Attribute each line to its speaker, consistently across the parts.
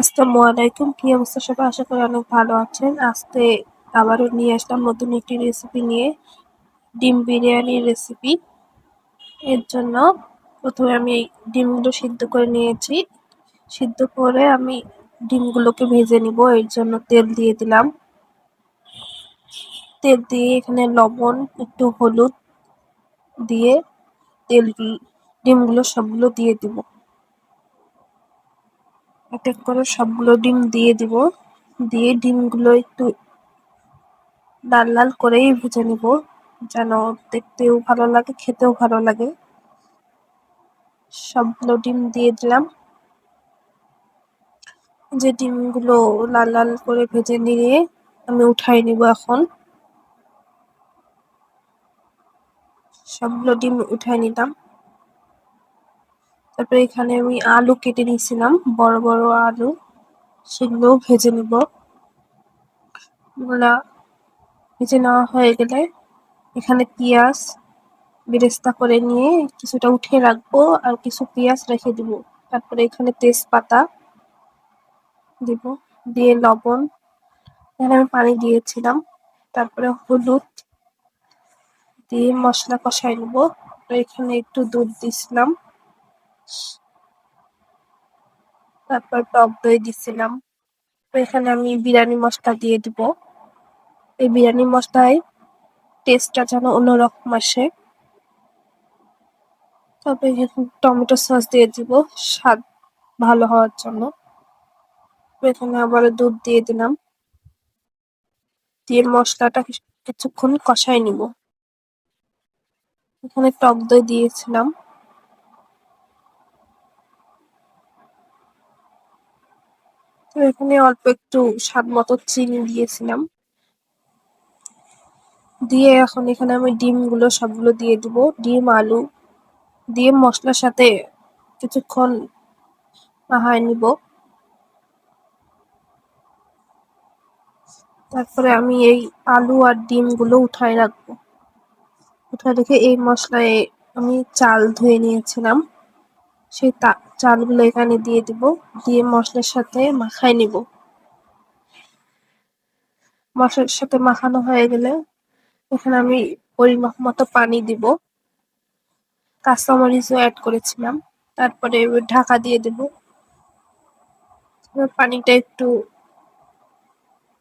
Speaker 1: আসসালামু আলাইকুম। কি অবস্থা সবাই? আশা করি অনেক ভালো আছেন। আজকে আবারও নিয়ে আসলাম নতুন একটি রেসিপি নিয়ে। ডিম বিরিয়ানির রেসিপি এর জন্য প্রথমে আমি ডিমগুলো সিদ্ধ করে নিয়েছি। সিদ্ধ করে আমি ডিমগুলোকে ভেজে নিব। এর জন্য তেল দিয়ে দিলাম। তেল দিয়ে এখানে লবণ, একটু হলুদ দিয়ে তেল, ডিমগুলো সবগুলো দিয়ে দিব। এক এক করে সবগুলো ডিম দিয়ে দিব। দিয়ে ডিমগুলো একটু লাল লাল করেই ভেজে নিব, যেন দেখতেও ভালো লাগে, খেতেও ভালো লাগে। সবগুলো ডিম দিয়ে দিলাম। যে ডিমগুলো লাল লাল করে ভেজে নিয়ে আমি উঠাই নিব এখন। সবগুলো ডিম উঠাই নিলাম। তারপরে এখানে আমি আলু কেটে নিয়েছিলাম, বড় বড় আলু, সেগুলোও ভেজে নিব। ভেজে নেওয়া হয়ে গেলে এখানে পেঁয়াজ বেরেস্তা করে নিয়ে কিছুটা উঠে রাখব আর কিছু পেঁয়াজ রেখে দিব। তারপরে এখানে তেজপাতা দিব, দিয়ে লবণ। এখানে আমি পানি দিয়েছিলাম। তারপরে হলুদ দিয়ে মশলা কষাই নেব। এখানে একটু দুধ দিছিলাম তারপর টক দই দিছিলাম। এখানে আমি বিরিয়ানি মশলা দিয়ে দিব। এই বিরিয়ানি মশলায় টেস্টটা যেন অন্যরকম আসে। তবে টমেটো সস দিয়ে দিব, স্বাদ ভালো হওয়ার জন্য। এখানে আবার দুধ দিয়ে দিলাম। দিয়ে মশলাটা কিছুক্ষণ কষাই নিব। এখানে টক দই দিয়েছিলাম। তো এখানে অল্প একটু স্বাদ মতো চিনি দিয়েছিলাম। দিয়ে এখন এখানে আমি ডিমগুলো সবগুলো দিয়ে দিব। ডিম, আলু দিয়ে মশলার সাথে কিছুক্ষণ মাহায় নিব। তারপরে আমি এই আলু আর ডিমগুলো উঠায় রাখব। উঠায় রেখে এই মশলায় আমি চাল ধুয়ে নিয়েছিলাম। সেই চালগুলো এখানে দিয়ে দিব। দিয়ে মশলার সাথে মাখাই নিব। মশলার সাথে মাখানো হয়ে গেলে এখানে আমি পরিমাপ মতো পানি দিব। কাঁচামরিচও অ্যাড করেছিলাম। তারপরে ঢাকা দিয়ে দেব। পানিটা একটু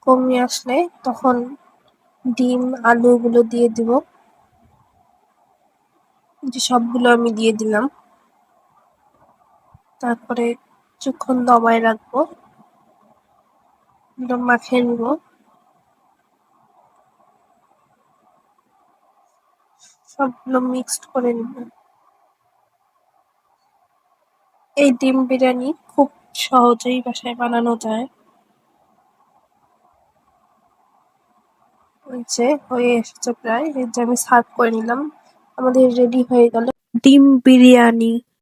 Speaker 1: কমে আসলে তখন ডিম, আলুগুলো দিয়ে দিব। যে সবগুলো আমি দিয়ে দিলাম। তারপরে কিছুক্ষণ দমায় রাখব। মাখিয়ে নিব। সবগুলো মিক্সড করে নিব। এই ডিম বিরিয়ানি খুব সহজেই বাসায় বানানো যায়। যে হয়ে এসেছে প্রায়, এই যে আমি সার্ভ করে নিলাম। আমাদের রেডি হয়ে গেল। ডিম বিরিয়ানি।